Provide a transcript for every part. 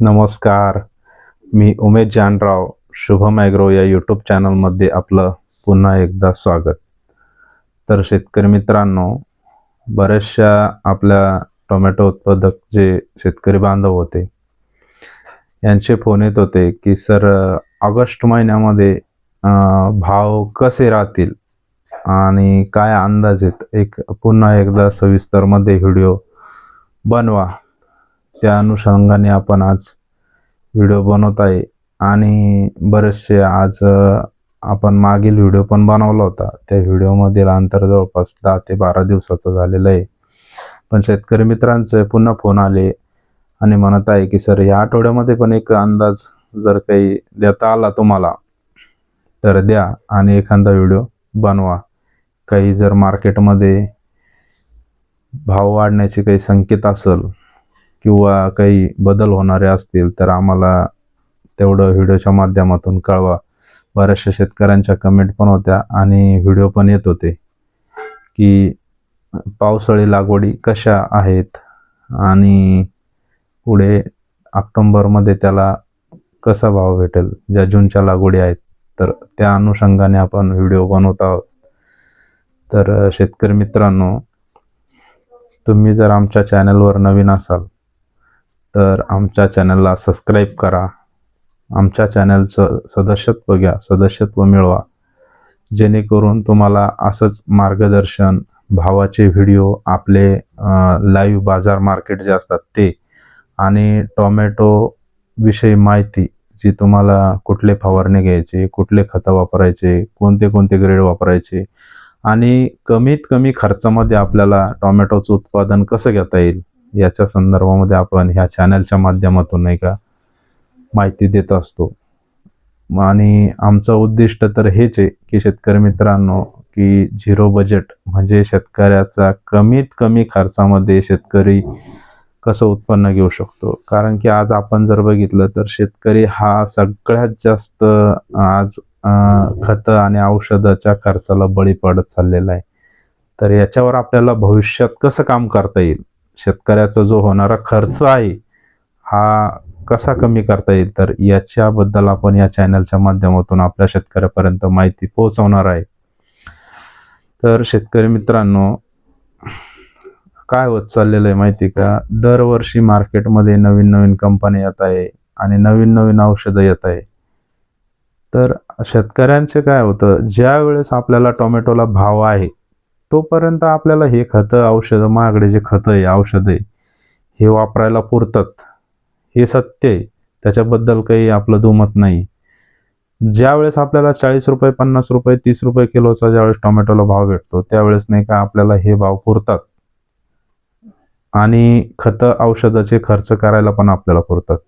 नमस्कार. मी उमेश जानराव शुभम ॲग्रो या यूट्यूब चॅनलमध्ये आपलं पुन्हा एकदा स्वागत. तर शेतकरी मित्रांनो बऱ्याचशा आपल्या टोमॅटो उत्पादक जे शेतकरी बांधव होते यांचे फोन येत होते की सर ऑगस्ट महिन्यामध्ये भाव कसे राहतील आणि काय अंदाज आहेत? एक पुन्हा एकदा सविस्तरमध्ये व्हिडिओ बनवा. त्या अनुषंगाने आपण आज व्हिडिओ बनवत आहे. आणि बरेचसे आज आपण मागील व्हिडिओ पण बनवला होता. त्या व्हिडिओमधील अंतर जवळपास दहा ते बारा दिवसाचं झालेलं आहे. पण शेतकरी मित्रांचे पुन्हा फोन आले आणि म्हणत आहे की सर या आठवड्यामध्ये पण एक अंदाज जर काही देता आला तुम्हाला तर द्या आणि एखादा व्हिडिओ बनवा. काही जर मार्केटमध्ये भाव वाढण्याचे काही संकेत असेल किंवा काही बदल होणारे असतील तर आम्हाला तेवढं व्हिडिओच्या माध्यमातून कळवा. बऱ्याचशा शेतकऱ्यांच्या कमेंट पण होत्या आणि व्हिडिओ पण येत होते की पावसाळी लागवडी कशा आहेत आणि पुढे ऑक्टोंबरमध्ये त्याला कसा भाव भेटेल? ज्या जूनच्या लागवडी आहेत तर त्या अनुषंगाने आपण व्हिडिओ बनवत आहोत. तर शेतकरी मित्रांनो तुम्ही जर आमच्या चॅनलवर नवीन असाल तर आमच्या चॅनलला सबस्क्राईब करा. आमच्या चॅनलचं सदस्यत्व घ्या सदस्यत्व मिळवा. जेणेकरून तुम्हाला असंच मार्गदर्शन भावाचे व्हिडिओ आपले लाईव्ह बाजार मार्केट जे असतात ते आणि टॉमॅटो विषयी माहिती जी तुम्हाला कुठले फवारणी घ्यायचे कुठले खतं वापरायचे कोणते कोणते ग्रेड वापरायचे आणि कमीत कमी खर्चामध्ये आपल्याला टॉमॅटोचं उत्पादन कसं घेता येईल? याच्या संदर्भामध्ये आपण ह्या चॅनलच्या माध्यमातून नाही का माहिती देत असतो. आणि आमचं उद्दिष्ट तर हेच आहे की शेतकरी मित्रांनो की झिरो बजेट म्हणजे शेतकऱ्याचा कमीत कमी खर्चामध्ये शेतकरी कसं उत्पन्न घेऊ शकतो. कारण की आज आपण जर बघितलं तर शेतकरी हा सगळ्यात जास्त आज खतं आणि औषधाच्या खर्चाला बळी पडत चाललेला आहे. तर याच्यावर आपल्याला भविष्यात कसं काम करता येईल? शेतकऱ्याचा जो होणारा खर्च आहे हा कसा कमी करता येईल? तर याच्याबद्दल आपण या चॅनलच्या माध्यमातून आपल्या शेतकऱ्यापर्यंत माहिती पोहोचवणार आहे. तर शेतकरी मित्रांनो काय होत चाललेलं आहे माहिती का? दरवर्षी मार्केटमध्ये नवीन नवीन कंपन्या येत आहे आणि नवीन नवीन औषधं येत आहे. तर शेतकऱ्यांचे काय होतं? ज्या वेळेस आपल्याला टोमॅटोला भाव आहे तोपर्यंत आपल्याला हे खतं औषधं महागडे जे खतं आहे औषधं आहे हे वापरायला पुरतात. हे सत्य आहे. त्याच्याबद्दल काही आपलं दुमत नाही. ज्यावेळेस आपल्याला चाळीस रुपये पन्नास रुपये तीस रुपये किलोचा ज्यावेळेस टोमॅटोला भाव भेटतो त्यावेळेस नाही का आपल्याला हे भाव पुरतात. आणि खतं औषधाचे खर्च करायला पण आपल्याला पुरतात.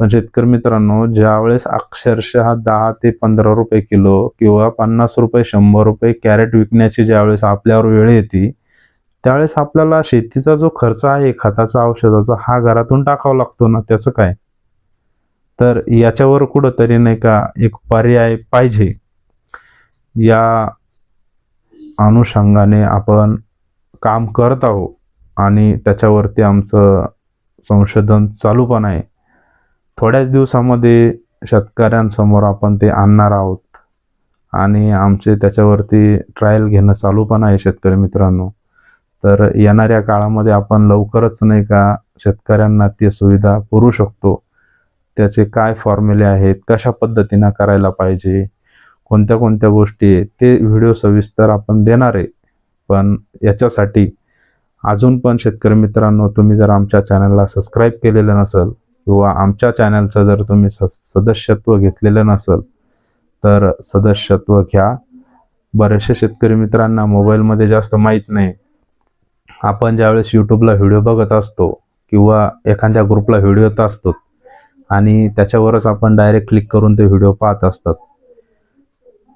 पण शेतकरी मित्रांनो ज्यावेळेस अक्षरशः दहा ते पंधरा रुपये किलो किंवा पन्नास रुपये शंभर रुपये कॅरेट विकण्याची ज्यावेळेस आपल्यावर वेळ येते त्यावेळेस आपल्याला शेतीचा जो खर्च आहे खताचा औषधाचा हा घरातून टाकावा लागतो ना त्याचं काय? तर याच्यावर कुठंतरी नाही का एक पर्याय पाहिजे. या अनुषंगाने आपण काम करत आहोत आणि त्याच्यावरती आमचं संशोधन चालू पण आहे. थोड्याच दिवसामध्ये शेतकऱ्यांसमोर आपण ते आणणार आहोत. आणि आमचे त्याच्यावरती ट्रायल घेणं चालू पण आहे शेतकरी मित्रांनो. तर येणाऱ्या काळामध्ये आपण लवकरच नाही का शेतकऱ्यांना ती सुविधा पुरवू शकतो. त्याचे काय फॉर्म्युले आहेत कशा पद्धतीनं करायला पाहिजे कोणत्या कोणत्या गोष्टी आहेत ते व्हिडिओ सविस्तर आपण देणार आहे. पण याच्यासाठी अजून पण शेतकरी मित्रांनो तुम्ही जर आमच्या चॅनलला सबस्क्राईब केलेलं नसेल किंवा आमच्या चॅनलचं जर तुम्ही स सदस्यत्व घेतलेलं नसेल तर सदस्यत्व घ्या. बरेचसे शेतकरी मित्रांना मोबाईलमध्ये जास्त माहीत नाही. आपण ज्यावेळेस यूट्यूबला व्हिडिओ बघत असतो किंवा एखाद्या ग्रुपला व्हिडिओ येत असतो आणि त्याच्यावरच आपण डायरेक्ट क्लिक करून ते व्हिडिओ पाहत असतात.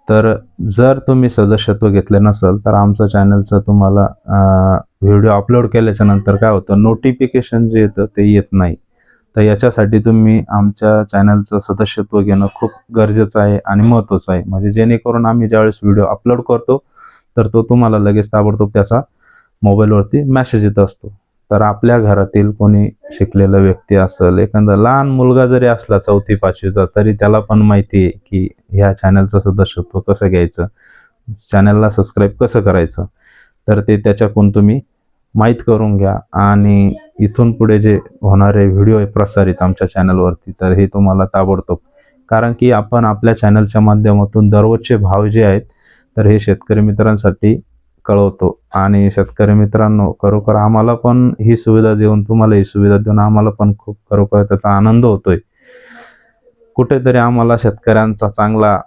तर जर तुम्ही सदस्यत्व घेतले नसेल तर आमचं चॅनलचं तुम्हाला व्हिडिओ अपलोड केल्याच्यानंतर काय होतं? नोटिफिकेशन जे येतं ते येत नाही. तर याच्यासाठी तुम्ही आमच्या चॅनलचं सदस्यत्व घेणं खूप गरजेचं आहे आणि महत्त्वाचं आहे. म्हणजे जेणेकरून आम्ही ज्यावेळेस व्हिडिओ अपलोड करतो तर तो तुम्हाला लगेच ताबडतोब त्याचा मोबाईलवरती मॅसेज येत असतो. तर आपल्या घरातील कोणी शिकलेला व्यक्ती असेल एखादा लहान मुलगा जरी असला चौथी पाचवीचा तरी त्याला पण माहिती आहे की ह्या चॅनलचं सदस्यत्व कसं घ्यायचं? चॅनलला सबस्क्राईब कसं करायचं? तर ते त्याच्याकडून तुम्ही माहीत करून घ्या. आणि इथून पुढे जे होणारे व्हिडिओ आहे प्रसारित आमच्या चॅनलवरती तर हे तुम्हाला ताबडतोब. कारण की आपण आपल्या चॅनलच्या माध्यमातून दररोजचे भाव जे आहेत तर हे शेतकरी मित्रांसाठी कळवतो. आणि शेतकरी मित्रांनो खरोखर आम्हाला पण ही सुविधा देऊन तुम्हाला ही सुविधा देऊन आम्हाला पण खूप खरोखर त्याचा आनंद होतोय. कुठेतरी आम्हाला शेतकऱ्यांचा चांगला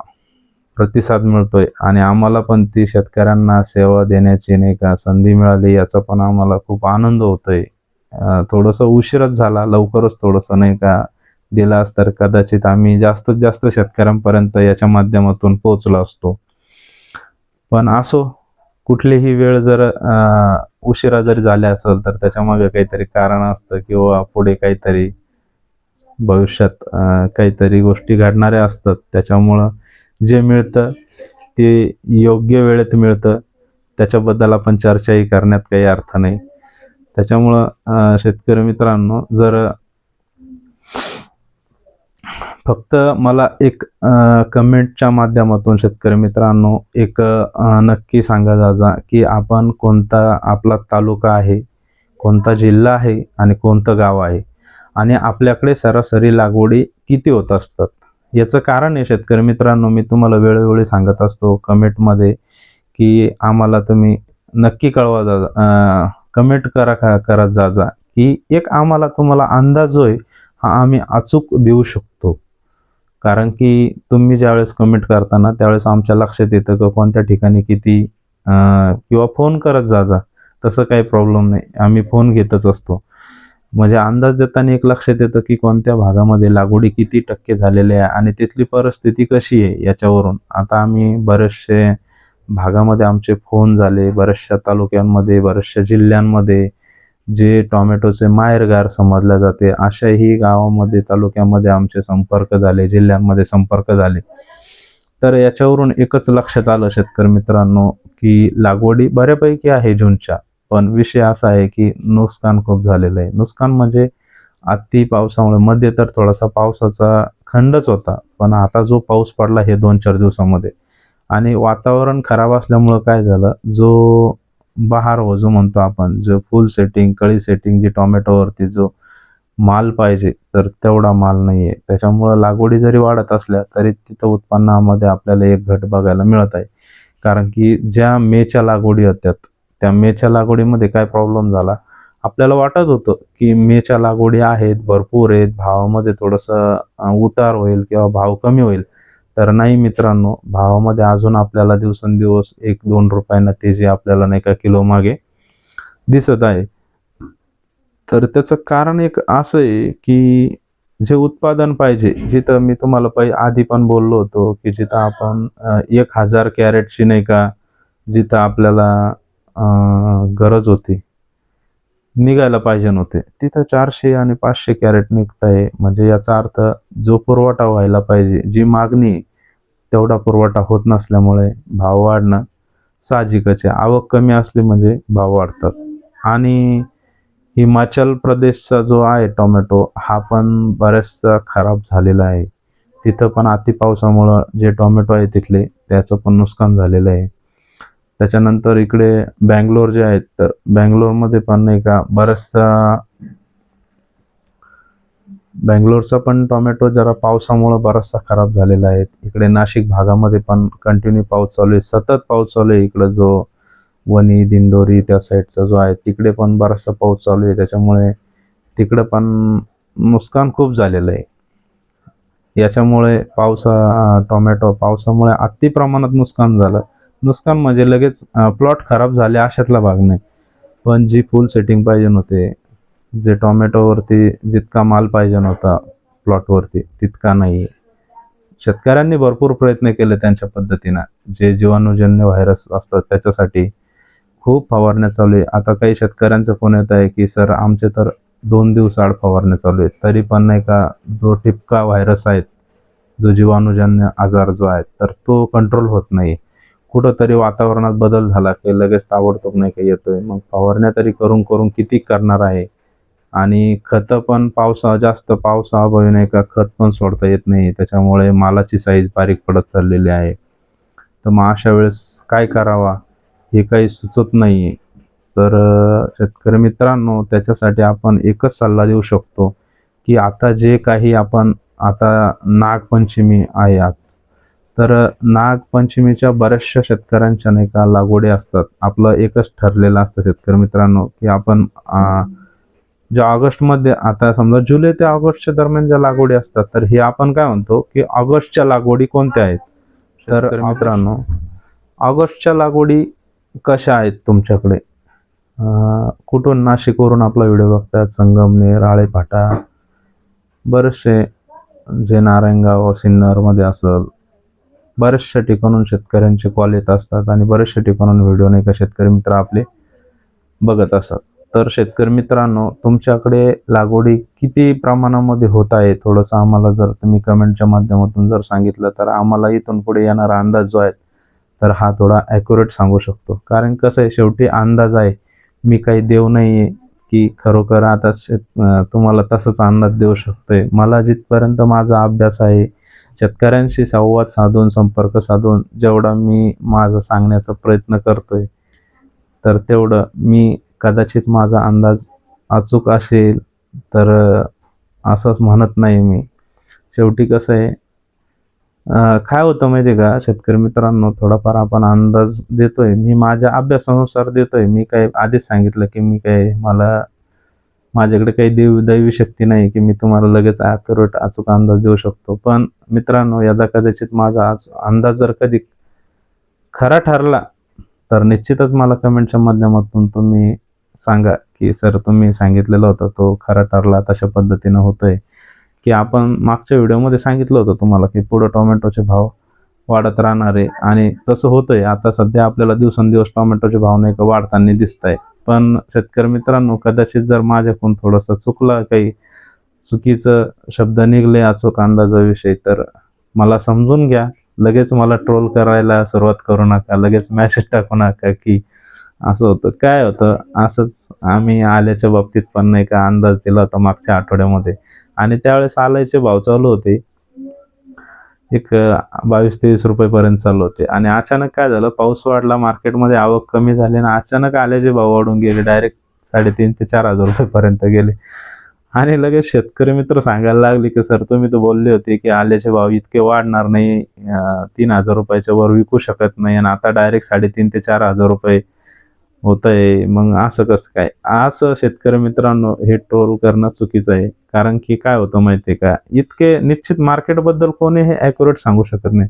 प्रतिसाद मिळतोय आणि आम्हाला पण ती शेतकऱ्यांना सेवा देण्याची नाही का संधी मिळाली याचा पण आम्हाला खूप आनंद होतोय. अं, थोडंसं उशीरच झाला लवकरच थोडंसं नाही का दिलास तर कदाचित आम्ही जास्तीत जास्त शेतकऱ्यांपर्यंत याच्या माध्यमातून पोहोचलो असतो. पण असो कुठलीही वेळ जर उशिरा जरी झाल्या असेल तर त्याच्यामागे काहीतरी कारण असतं किंवा पुढे काहीतरी भविष्यात काहीतरी गोष्टी घडणाऱ्या असतात. त्याच्यामुळं जे मिळतं ते योग्य वेळेत मिळतं. त्याच्याबद्दल आपण चर्चाही करण्यात काही अर्थ नाही. त्याच्यामुळं शेतकरी मित्रांनो जर फक्त मला एक कमेंटच्या माध्यमातून शेतकरी मित्रांनो एक नक्की सांगा जाजा की आपण कोणता आपला तालुका आहे कोणता जिल्हा आहे आणि कोणतं गाव आहे? आणि आपल्याकडे सरासरी लागवडी किती होत असतात? याचं कारण आहे शेतकरी मित्रांनो मी तुम्हाला वेळोवेळी सांगत असतो कमेंटमध्ये की आम्हाला तुम्ही नक्की कळवा जा कमेंट करा का करत जा जा की एक आम्हाला तुम्हाला अंदाज होय आहे हा आम्ही अचूक देऊ शकतो. कारण की तुम्ही ज्यावेळेस कमेंट करताना त्यावेळेस आमच्या लक्षात येतं की कोणत्या ठिकाणी किती किंवा फोन करत जा जा तसं काही प्रॉब्लेम नाही. आम्ही फोन घेतच असतो. म्हणजे अंदाज देताना एक लक्षात येतं की कोणत्या भागामध्ये लागवडी किती टक्के झालेली आहे आणि तिथली परिस्थिती कशी आहे याच्यावरून. आता आम्ही बरेचसे भागामध्ये आमचे फोन झाले बऱ्याचशा तालुक्यांमध्ये बऱ्याचशा जिल्ह्यांमध्ये जे टॉमॅटोचे माहेरगार समजल्या जाते. अशाही गावामध्ये तालुक्यामध्ये आमचे संपर्क झाले जिल्ह्यांमध्ये संपर्क झाले. तर याच्यावरून एकच लक्षात आलं शेतकरी मित्रांनो की लागवडी बऱ्यापैकी आहे जूनच्या. पण विषय असा आहे की नुकसान खूप झालेलं आहे. नुकसान म्हणजे अति पावसामुळे. मध्ये तर थोडासा पावसाचा खंडच होता पण आता जो पाऊस पडला हे दोन चार दिवसामध्ये. आणि वातावरण खराब असल्यामुळं काय झालं जो बहार हो जो म्हणतो आपण जो फुल सेटिंग कळी सेटिंग जी टोमॅटोवरती जो माल पाहिजे तर तेवढा माल नाही आहे त्याच्यामुळं लागवडी जरी वाढत असल्या तरी तिथं उत्पन्नामध्ये आपल्याला एक घट बघायला मिळत आहे. कारण की ज्या मेच्या लागवडी होत्यात त्या मेच्या लागवडीमध्ये काय प्रॉब्लेम झाला? आपल्याला वाटत होतं की मेच्या लागवडी आहेत भरपूर आहेत भावामध्ये थोडंसं उतार होईल किंवा भाव कमी होईल. तर नाही मित्रांनो भावामध्ये अजून आपल्याला दिवसेंदिवस एक दोन रुपयांना तेजी आपल्याला नाही का किलो मागे दिसत आहे. तर त्याचं कारण एक असं आहे की जे उत्पादन पाहिजे जिथं मी तुम्हाला पहि आधी पण बोललो होतो की जिथं आपण एक हजार कॅरेटची नाही का जिथं आपल्याला गरज होती. निघायला पाहिजे नव्हते. तिथं चारशे आणि पाचशे कॅरेट निघत आहे. म्हणजे याचा अर्थ जो पुरवठा व्हायला पाहिजे जी मागणी आहे, तेवढा पुरवठा होत नसल्यामुळे भाव वाढणं साहजिकच आहे. आवक कमी असली म्हणजे भाव वाढतात. आणि हिमाचल प्रदेशचा जो आहे टोमॅटो हा पण बऱ्याचसा खराब झालेला आहे. तिथं पण अति पावसामुळं जे टोमॅटो आहे तिथले त्याचं पण नुकसान झालेलं आहे. त्याच्यानंतर इकडे बँगलोर जे आहेत तर बँगलोरमध्ये पण नाही का बराचसा बँगलोरचा पण टोमॅटो जरा पावसामुळं बराचसा खराब झालेला आहे. इकडे नाशिक भागामध्ये पण कंटिन्यू पाऊस चालू आहे. सतत पाऊस चालू आहे इकडं जो वणी दिंडोरी त्या साईडचा जो आहे तिकडे पण बराचसा पाऊस चालू आहे. त्याच्यामुळे तिकडं पण नुकसान खूप झालेलं आहे. याच्यामुळे पावसा टोमॅटो पावसामुळे अति प्रमाणात नुकसान झालं. नुकसान म्हणजे लगेच प्लॉट खराब झाले अशातला भाग नाही. पण जी फुल सेटिंग पाहिजे नव्हते जे टोमॅटोवरती जितका माल पाहिजे नव्हता प्लॉटवरती तितका नाही. शेतकऱ्यांनी भरपूर प्रयत्न केले त्यांच्या पद्धतीनं. जे जीवाणूजन्य व्हायरस असतात त्याच्यासाठी खूप फवारण्या चालू आहे आता काही शेतकऱ्यांचं फोन येत आहे की सर आमचे तर दोन दिवस आड फवारण्या चालू आहेत. तरी पण नाही का जो ठिपका व्हायरस आहेत जो जीवाणूजन्य आजार जो आहे तर तो कंट्रोल होत नाही. कुठंतरी वातावरणात बदल झाला की लगेच ताबडतोब नाही काही येतोय. मग फवारण्या तरी करून करून किती करणार आहे? आणि खतं पण पावसा जास्त पावसाअभावी नाही का खत पण सोडता येत नाही. त्याच्यामुळे मालाची साईज बारीक पडत चाललेली आहे. तर मग अशा वेळेस काय करावा? हे काही सुचत नाही आहे तर शेतकरी मित्रांनो त्याच्यासाठी आपण एकच सल्ला देऊ शकतो की आता जे काही आपण आता नागपंचमी आहे आज तर नागपंचमीच्या बऱ्याचशा शेतकऱ्यांच्या नाही का लागवडी असतात. आपलं एकच ठरलेलं असतं शेतकरी मित्रांनो की आपण ज्या ऑगस्टमध्ये आता समजा जुलै ते ऑगस्टच्या दरम्यान ज्या लागवडी असतात तर हे आपण काय म्हणतो की ऑगस्टच्या लागवडी कोणत्या आहेत? तर मित्रांनो ऑगस्टच्या लागवडी कशा आहेत तुमच्याकडे? कुठून नाशिकवरून आपला व्हिडिओ बघतात संगमनेर आळेफाटा बरेचसे जे नारायणगाव सिन्नरमध्ये असेल बऱ्याचशा ठिकाणून शेतकऱ्यांचे कॉल येत असतात आणि बऱ्याचशा ठिकाणून व्हिडिओ नाही का शेतकरी मित्र आपले बघत असतात. तर शेतकरी मित्रांनो तुमच्याकडे लागवडी किती प्रमाणामध्ये होत आहे? थोडंसं आम्हाला जर तुम्ही कमेंटच्या माध्यमातून जर सांगितलं तर आम्हाला इथून पुढे येणारा अंदाज जो आहे तर हा थोडा ॲक्युरेट सांगू शकतो. कारण कसं आहे शेवटी अंदाज आहे. मी काही देव नाही आहे की खरोखर आता शेत तुम्हाला तसंच अंदाज देऊ शकतोय. मला जिथपर्यंत माझा अभ्यास आहे शेतकऱ्यांशी संवाद साधून संपर्क साधून जेवढा मी माझं सांगण्याचा प्रयत्न करतोय तर तेवढं मी कदाचित माझा अंदाज अचूक असेल तर असंच म्हणत नाही मी. शेवटी कसं आहे काय होतं माहिती आहे का? शेतकरी मित्रांनो थोडाफार आपण अंदाज देतोय. मी माझ्या अभ्यासानुसार देतोय. मी काय आधीच सांगितलं की मी काय मला माझ्याकडे काही देव दैवी शक्ती नाही की मी तुम्हाला लगेच ॲक्युरेट अचूक अंदाज देऊ शकतो. पण मित्रांनो यदा कदाचित माझा आज अंदाज जर कधी खरा ठरला तर निश्चितच मला कमेंटच्या माध्यमातून तुम्ही सांगा की सर तुम्ही सांगितलेलं होतं तो खरा ठरला तशा पद्धतीनं होतोय. की आपण मागच्या व्हिडिओमध्ये सांगितलं होतं तुम्हाला की पुढं टोमॅटोचे भाव वाढत राहणार आहे आणि तसं होतंय. आता सध्या आपल्याला दिवसेंदिवस टोमॅटोचे भाव नाही का वाढताना दिसत आहे पण शेतकरी मित्रांनो कदाचित जर माझ्याकडून थोडंसं चुकलं काही चुकीचं शब्द निघले अचूक अंदाजाविषयी तर मला समजून घ्या. लगेच मला ट्रोल करायला सुरुवात करू नका लगेच मॅसेज टाकू नका की असं होतं. काय होतं? असंच आम्ही आल्याच्या बाबतीत पण नाही का अंदाज दिला होता मागच्या आठवड्यामध्ये. आणि त्यावेळेस आल्याचे भाव चालू होते. एक बावीस तेवीस रुपयेपर्यंत चालू होते. आणि अचानक काय झालं? पाऊस वाढला मार्केटमध्ये आवक कमी झाली आणि अचानक आल्याचे भाव वाढून गेले डायरेक्ट साडेतीन ते चार हजार रुपयेपर्यंत गेले. आणि लगेच शेतकरी मित्र सांगायला लागले की सर तुम्ही तर बोलले होते की आल्याचे भाव इतके वाढणार नाही तीन हजार रुपयाच्या वर विकू शकत नाही आणि आता डायरेक्ट साडेतीन ते चार हजार रुपये होत आहे मग असं कसं काय? असं शेतकरी मित्रांनो हे ट्रोल करणं चुकीचं आहे. कारण की काय होतं माहिती आहे का? इतके निश्चित मार्केटबद्दल कोणी हे ॲक्युरेट सांगू शकत नाही.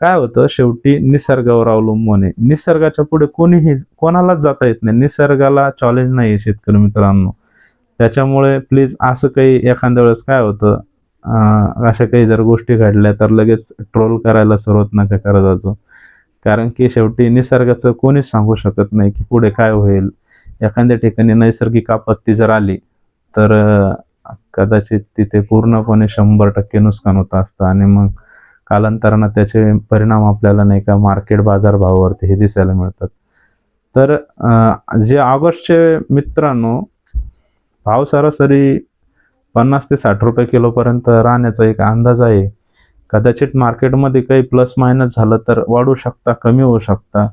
काय होतं? शेवटी निसर्गावर अवलंबून आहे. निसर्गाच्या पुढे कोणीही कोणालाच जाता येत नाही. निसर्गाला चॉलेंज नाही आहे शेतकरी मित्रांनो. त्याच्यामुळे प्लीज असं काही एखाद्या वेळेस काय होतं? अशा काही जर गोष्टी घडल्या तर लगेच ट्रोल करायला सुरुवात नका करत जातो कारण की शेवटी निसर्गाचं कोणीच सांगू शकत नाही की पुढे काय होईल. एखाद्या ठिकाणी नैसर्गिक आपत्ती जर आली तर कदाचित तिथे पूर्णपणे शंभर टक्के नुकसान होत असतं आणि मग कालांतरानं त्याचे परिणाम आपल्याला नाही का मार्केट बाजारभावावरती हे दिसायला मिळतात. तर जे ऑगस्टचे मित्रांनो भाव सरासरी पन्नास ते साठ रुपये किलोपर्यंत राहण्याचा एक अंदाज आहे. कदाचित मार्केटमध्ये काही प्लस मायनस झालं तर वाढू शकता कमी होऊ शकता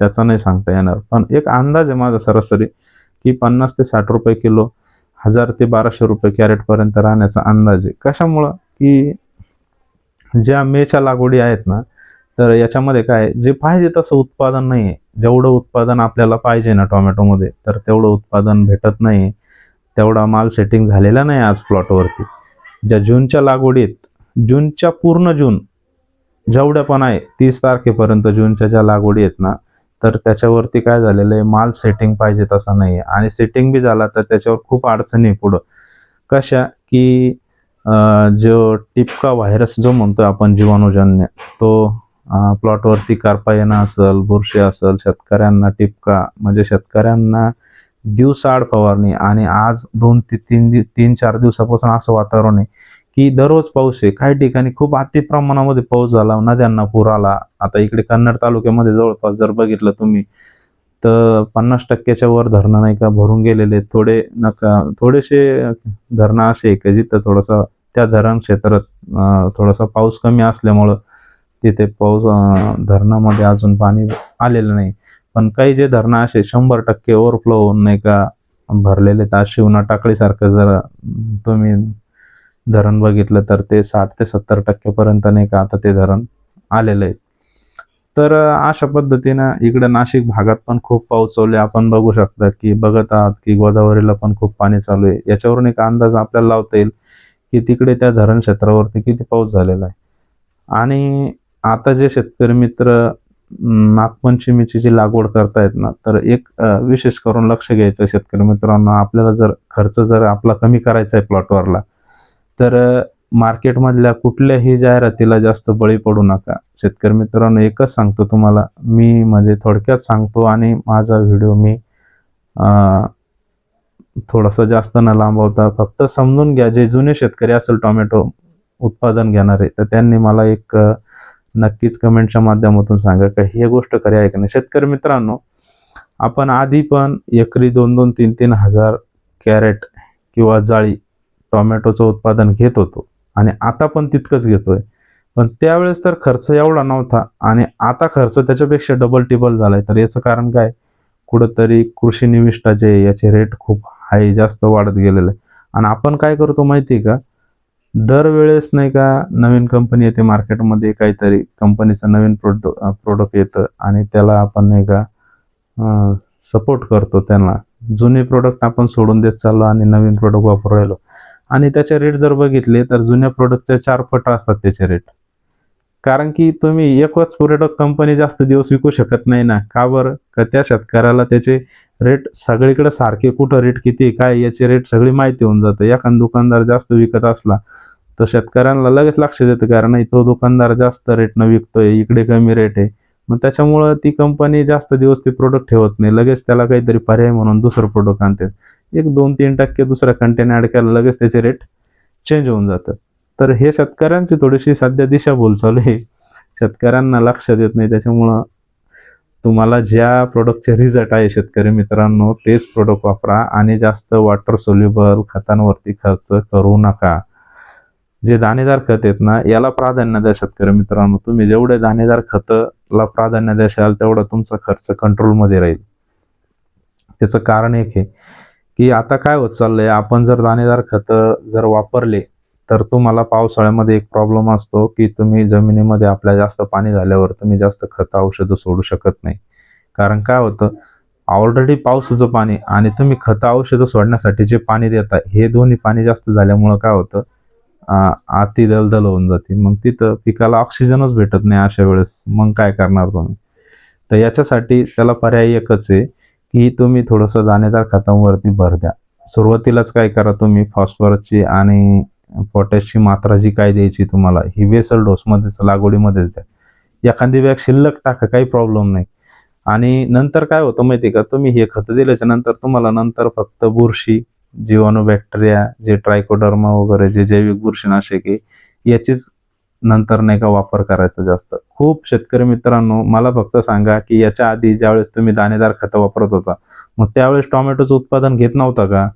त्याचा नाही सांगता येणार. पण एक अंदाज आहे माझा सरासरी की पन्नास ते साठ रुपये किलो हजार ते बाराशे रुपये कॅरेटपर्यंत राहण्याचा अंदाज आहे. कशामुळं? की ज्या मेच्या लागवडी आहेत ना तर याच्यामध्ये काय जे पाहिजे तसं उत्पादन नाही आहे जेवढं उत्पादन आपल्याला पाहिजे ना टोमॅटोमध्ये तर तेवढं उत्पादन भेटत नाही तेवढा माल सेटिंग झालेला नाही आज प्लॉटवरती ज्या जूनच्या लागवडीत जूनच्या पूर्ण जून जेवढ्या पण आहे तीस तारखेपर्यंत जूनच्या ज्या लागवडी आहेत ना तर त्याच्यावरती काय झालेलं आहे माल सेटिंग पाहिजे तसा नाही आहे. आणि सेटिंग बी झाला तर त्याच्यावर खूप अडचणी आहे पुढं. कशा? की जो टिपका व्हायरस जो म्हणतो आपण जीवाणूजन्य तो प्लॉटवरती करपा येणं असेल बुरशी असेल शेतकऱ्यांना टिपका म्हणजे शेतकऱ्यांना दिवसाआड फवारणी आणि आज दोन ते तीन तीन चार दिवसापासून असं वातावरण आहे की दररोज पाऊस आहे. काही ठिकाणी खूप अति प्रमाणामध्ये पाऊस झाला नद्यांना पूर आला. आता इकडे कन्नड तालुक्यामध्ये जवळपास जर बघितलं तुम्ही तर पन्नास टक्क्याच्या वर धरणं नाही का भरून गेलेले. आहेत. थोडे नका थोडेसे धरणं असे आहे की जिथं थोडंसं त्या धरण क्षेत्रात थोडासा पाऊस कमी असल्यामुळं तिथे पाऊस धरणामध्ये अजून पाणी आलेलं नाही. पण काही जे धरणं असे शंभर टक्के ओव्हरफ्लो होऊन नाही का भरलेले आहेत. शिवना टाकळीसारखं जर तुम्ही धरण बघितलं तर ते साठ ते सत्तर टक्क्यापर्यंत नाही का आता ते धरण आलेलं आहे. तर अशा पद्धतीनं इकडं नाशिक भागात पण खूप पाऊस चालू आहे. आपण बघू शकता की बघत आहात की गोदावरीला पण खूप पाणी चालू आहे. याच्यावरून एक अंदाज आपल्याला लावता येईल की तिकडे त्या धरण क्षेत्रावरती किती पाऊस झालेला आहे. आणि आता जे शेतकरी मित्र नागपंचमीची जी लागवड करतायत ना तर एक विशेष करून लक्ष घ्यायचं शेतकरी मित्रांनो. आपल्याला जर खर्च जर आपला कमी करायचा आहे प्लॉटवरला तर मार्केटमधल्या कुठल्याही जाहिरातीला जास्त बळी पडू नका. शेतकरी मित्रांनो एकच सांगतो तुम्हाला. मी म्हणजे थोडक्यात सांगतो आणि माझा व्हिडिओ मी थोडासा जास्त न लांबवता फक्त समजून घ्या. जे जुने शेतकरी असेल टोमॅटो उत्पादन घेणारे तर त्यांनी मला एक नक्कीच कमेंटच्या माध्यमातून सांगा का ही गोष्ट खरी आहे का नाही. शेतकरी मित्रांनो आपण आधी पण एकरी दोन दोन तीन तीन हजार कॅरेट किंवा जाळी टोमॅटोचं उत्पादन घेत होतो. आणि आता पण तितकंच घेतोय. पण त्यावेळेस तर खर्च एवढा नव्हता आणि आता खर्च त्याच्यापेक्षा डबल टिबल झालाय. तर याचं कारण काय? कुठंतरी कृषी निविष्ठा जे याचे रेट खूप हाय जास्त वाढत गेलेले. आहे आणि आपण काय करतो माहिती आहे का? दरवेळेस नाही का नवीन कंपनी येते मार्केटमध्ये काहीतरी कंपनीचं नवीन प्रोडक्ट प्रोडक्ट येतं आणि त्याला आपण नाही का सपोर्ट करतो त्यांना. जुने प्रोडक्ट आपण सोडून देत चाललो आणि नवीन प्रोडक्ट वापरू राहिलो आणि त्याचे रेट जर बघितले तर जुन्या प्रोडक्टच्या चार पट असतात त्याचे रेट कारण की तुम्ही एकच प्रोडक्ट कंपनी जास्त दिवस विकू शकत नाही ना. का बरं? का त्या शेतकऱ्याला त्याचे रेट सगळीकडे सारखे कुठं रेट किती काय याचे रेट सगळी माहिती होऊन जातं. एखादा दुकानदार जास्त विकत असला तर शेतकऱ्यांना लगेच लक्ष देतं कारण नाही तो दुकानदार जास्त रेटनं विकतोय इकडे कमी रेट आहे. मग त्याच्यामुळं ती कंपनी जास्त दिवस ते प्रोडक्ट ठेवत नाही. लगेच त्याला काहीतरी पर्याय म्हणून दुसरं प्रोडक्ट आणते एक दोन तीन टक्के दुसरा कंटेन ॲड केला लगेच त्याचे रेट चेंज होऊन जातात तर हे शेतकऱ्यांची थोडीशी सध्या दिशाभूल चालू आहे. शेतकऱ्यांना लक्ष देत नाही. त्याच्यामुळं तुम्हाला ज्या प्रोडक्टचे रिझल्ट आहे शेतकरी मित्रांनो तेच प्रोडक्ट वापरा आणि जास्त वॉटर सोल्युबल खतांवरती खर्च करू नका. जे दाणेदार खत आहेत ना याला प्राधान्य द्या शेतकरी मित्रांनो. तुम्ही जेवढे दाणेदार खतला प्राधान्य द्याल तेवढा तुमचा खर्च कंट्रोलमध्ये राहील. त्याचं कारण एक आहे की आता काय होत चाललंय आपण जर दाणेदार खतं जर वापरले तर तुम्हाला पावसाळ्यामध्ये एक प्रॉब्लेम असतो की तुम्ही जमिनीमध्ये आपल्या जास्त पाणी झाल्यावर तुम्ही जास्त खत औषधं सोडू शकत नाही. कारण काय होतं ऑलरेडी पावसाचं पाणी आणि तुम्ही खतं औषधं सोडण्यासाठी जे पाणी देताय हे दोन्ही पाणी जास्त झाल्यामुळं काय होतं आती दलदल होऊन जाते मग तिथं पिकाला ऑक्सिजनच भेटत नाही अशा वेळेस. मग काय करणार तुम्ही? तर याच्यासाठी त्याला पर्याय एकच आहे की तुम्ही थोडंसं दाणेदार खतांवरती भर द्या. सुरुवातीलाच काय करा तुम्ही फॉस्फरसची आणि पोटॅशची मात्रा जी काय द्यायची तुम्हाला ही बेसल डोसमध्येच लागवडीमध्येच द्या. एखादी बॅग शिल्लक टाका काही प्रॉब्लेम नाही. आणि नंतर काय होतं माहिती आहे का? तुम्ही हे खतं दिल्याच्या नंतर तुम्हाला नंतर फक्त बुरशी जीवाणू बॅक्टेरिया जे ट्रायकोडर्मा वगैरे जे जैविक बुरशीनाशक याचीच नंतर नाही का वापर करायचा जास्त. खूप शेतकरी मित्रांनो मला फक्त सांगा की याच्या आधी ज्यावेळेस तुम्ही दाणेदार खतं वापरत होता मग त्यावेळेस टोमॅटोचं उत्पादन घेत नव्हता का?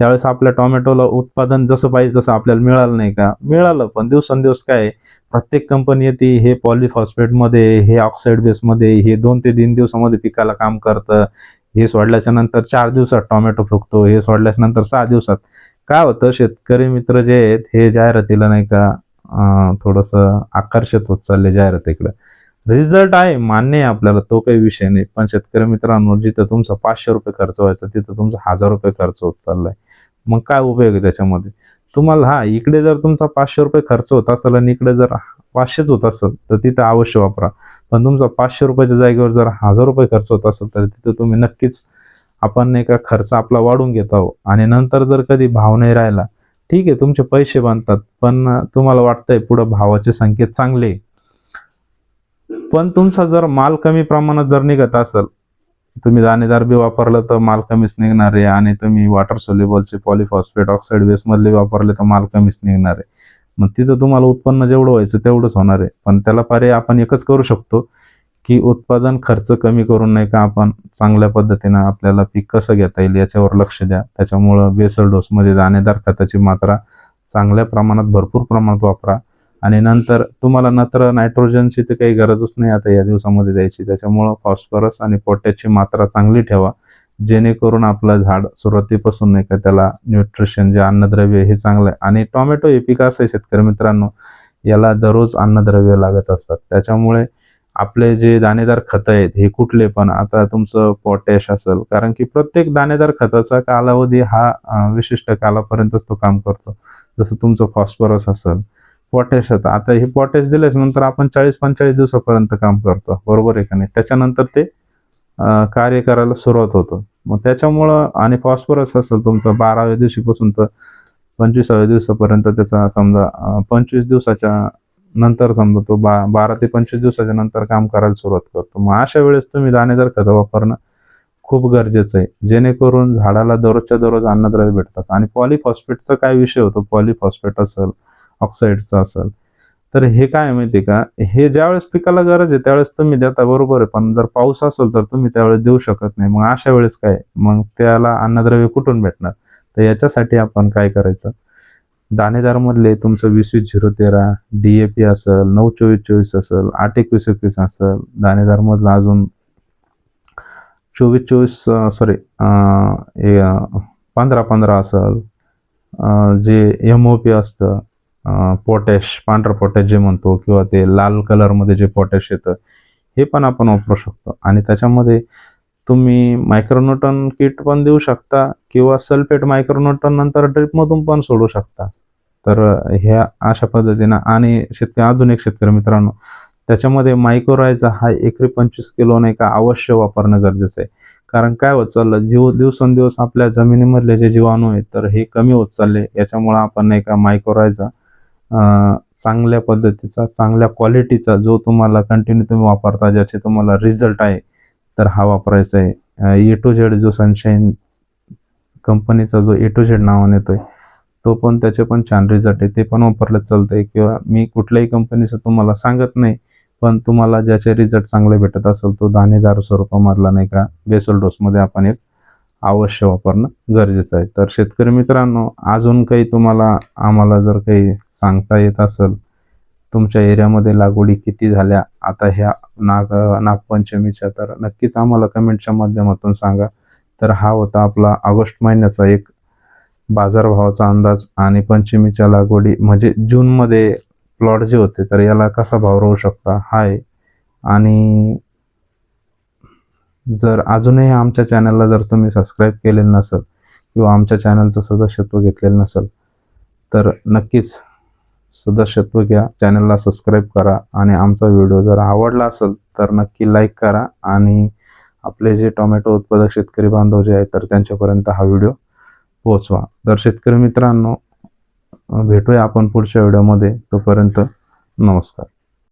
त्यावेळेस आपल्या टोमॅटोला उत्पादन जसं पाहिजे तसं आपल्याला मिळालं नाही का? मिळालं पण दिवसेंदिवस काय प्रत्येक कंपनी येते हे पॉलिफॉस्फेटमध्ये हे ऑक्साईड बेसमध्ये हे दोन ते तीन दिवसामध्ये पिकाला काम करतं हे सोडल्याच्या नंतर चार दिवसात टोमॅटो फुगतो हे सोडल्याच्या नंतर सहा दिवसात. काय होतं शेतकरी मित्र जे आहेत हे जाहिरातीला नाही का थोडंसं आकर्षित होत चालले जाहिरातीकडे रिझल्ट आहे मान्य आहे आपल्याला तो काही विषय नाही. पण शेतकरी मित्रांनो जिथं तुमचा पाचशे रुपये खर्च व्हायचा तिथं तुमचा हजार रुपये खर्च होत चाललाय. मग काय उपयोग आहे त्याच्यामध्ये? तुम्हाला हा इकडे जर तुमचा पाचशे रुपये खर्च होत असेल आणि इकडे जर पाचशेच होत असेल तर तिथं अवश्य वापरा पण तुमचा पाचशे रुपयाच्या जागेवर जर हजार रुपये खर्च होत असेल तर तिथं तुम्ही नक्कीच आपण नाही का खर्च आपला वाढून घेत आहोत आणि नंतर जर कधी भाव नाही राहिला ठीक आहे तुमचे पैसे बनतात पण तुम्हाला वाटतंय पुढं भावाचे संकेत चांगले आहे. पण तुमचा जर माल कमी प्रमाणात जर निघत असेल तुम्ही दाणेदार बी वापरलं तर माल कमीच निघणार आहे. आणि तुम्ही वॉटर सोल्युबलचे पॉलिफॉस्फेट ऑक्साईड बेसमधले वापरले तर माल कमीच निघणार आहे. मग तिथं तुम्हाला उत्पन्न जेवढं व्हायचं तेवढंच होणार आहे. पण त्याला पर्याय आपण एकच करू शकतो की उत्पादन खर्च कमी करून नाही का आपण चांगल्या पद्धतीनं आपल्याला पीक कसं घेता येईल याच्यावर लक्ष द्या. त्याच्यामुळं बेसल डोसमध्ये दाणेदार खताची मात्रा चांगल्या प्रमाणात भरपूर प्रमाणात वापरा. आणि नंतर तुम्हाला नत्र नायट्रोजनची तर काही गरजच नाही आता या दिवसामध्ये द्यायची. त्याच्यामुळं फॉस्फरस आणि पोटॅशची मात्रा चांगली ठेवा. जेणेकरून आपलं झाड सुरुवातीपासून नाही का त्याला न्यूट्रिशन जे अन्नद्रव्य हे चांगलं आहे. आणि टोमॅटो हे पीक असं आहे शेतकरी मित्रांनो याला दररोज अन्नद्रव्य लागत असतात. त्याच्यामुळे आपले जे दाणेदार खतं आहेत हे कुठले पण आता तुमचं पोटॅश असेल कारण की प्रत्येक दाणेदार खताचा कालावधी हा विशिष्ट कालापर्यंतच तो काम करतो. जसं तुमचं फॉस्फरस असेल पॉटॅश आता आता हे पॉटॅश दिल्याच नंतर आपण चाळीस पंचेचाळीस दिवसापर्यंत काम करतो. बरोबर आहे का नाही? त्याच्यानंतर ते कार्य करायला सुरुवात होतं. मग त्याच्यामुळं आणि फॉस्फरस असेल तुमचं बाराव्या दिवशीपासून तर पंचवीसाव्या दिवसापर्यंत त्याचा समजा पंचवीस दिवसाच्या नंतर समजा तो बा बारा ते पंचवीस दिवसाच्या नंतर काम करायला सुरुवात करतो. मग अशा वेळेस तुम्ही दाणेदार खत वापरणं खूप गरजेचं आहे. जेणेकरून झाडाला दररोजच्या दररोज अन्नद्रव्य भेटतात. आणि पॉलिफॉस्फेटचा काय विषय होतो? पॉलिफॉस्फेट असेल ऑक्साईडचा असेल. तर हे काय माहिती का? हे ज्यावेळेस पिकाला गरज आहे त्यावेळेस तुम्ही देता बरोबर आहे. पण जर पाऊस असेल तर तुम्ही त्यावेळेस देऊ शकत नाही. मग अशा वेळेस काय? मग त्याला अन्नद्रव्य कुठून भेटणार? तर याच्यासाठी आपण काय करायचं? दाणेदारमधले तुमचं वीस वीस झिरो तेरा डी ए पी असेल नऊ चोवीस चोवीस असेल आठ एकवीस एकवीस असेल दाणेदारमधला अजून चोवीस चोवीस सॉरी पंधरा पंधरा असेल जे एम ओ पी असतं पोटॅश पांढरं पोटॅश जे म्हणतो किंवा ते लाल कलरमध्ये जे पोटॅश येतं हे पण आपण वापरू शकतो. आणि त्याच्यामध्ये तुम्ही मायक्रोन्यूटन किट पण देऊ शकता किंवा सल्फेट मायक्रोन्यूटन नंतर ड्रिपमधून पण सोडू शकता. तर ह्या अशा पद्धतीनं आणि शेतकरी आधुनिक शेतकरी मित्रांनो त्याच्यामध्ये मायक्रोरायचा हा एकरी पंचवीस किलो नाही का अवश्य वापरणं गरजेचं आहे. कारण काय होत चाललं जीव दिवसेंदिवस आपल्या जमिनीमधले जे जीवाणू आहेत तर हे कमी होत चालले. याच्यामुळं आपण नाही का मायक्रोरायचा चांगल्या पद्धतीचा चांगल्या क्वालिटीचा जो तुम्हाला कंटिन्यू तुम्ही वापरता ज्याचे तुम्हाला रिझल्ट आहे तर हा वापरायचा आहे. ए टू झेड जो सनशाईन कंपनीचा जो ए टू झेड नावाने येतोय तो पण त्याचे पण छान रिझल्ट आहे. ते पण वापरलं चालतंय किंवा मी कुठल्याही कंपनीचं तुम्हाला सांगत नाही पण तुम्हाला ज्याचे रिझल्ट चांगले भेटत असेल तो दाणेदार स्वरूपामधला नाही का? बेसल डोसमध्ये आपण एक अवश्य वापरणं गरजेचं आहे. तर शेतकरी मित्रांनो अजून काही तुम्हाला आम्हाला जर काही सांगता येत असेल तुमच्या एरियामध्ये लागवडी किती झाल्या आता ह्या नाग नागपंचमीच्या तर नक्कीच आम्हाला कमेंटच्या माध्यमातून सांगा. तर हा होता आपला ऑगस्ट महिन्याचा एक बाजारभावाचा अंदाज आणि पंचमीच्या लागवडी म्हणजे जूनमध्ये प्लॉट जे होते तर याला कसा भाव राहू शकता हाय. आणि जर अजूनही आमच्या चॅनलला जर तुम्ही सबस्क्राईब केलेलं नसेल किंवा आमच्या चॅनलचं सदस्यत्व घेतलेलं नसेल तर नक्कीच सदस्यत्व घ्या. चॅनलला सबस्क्राईब करा आणि आमचा व्हिडिओ जर आवडला असेल तर नक्की लाईक करा आणि आपले जे टोमॅटो उत्पादक शेतकरी बांधव जे आहेत तर त्यांच्यापर्यंत हा व्हिडिओ पोहोचवा. तर शेतकरी मित्रांनो भेटूया आपण पुढच्या व्हिडिओमध्ये तोपर्यंत नमस्कार.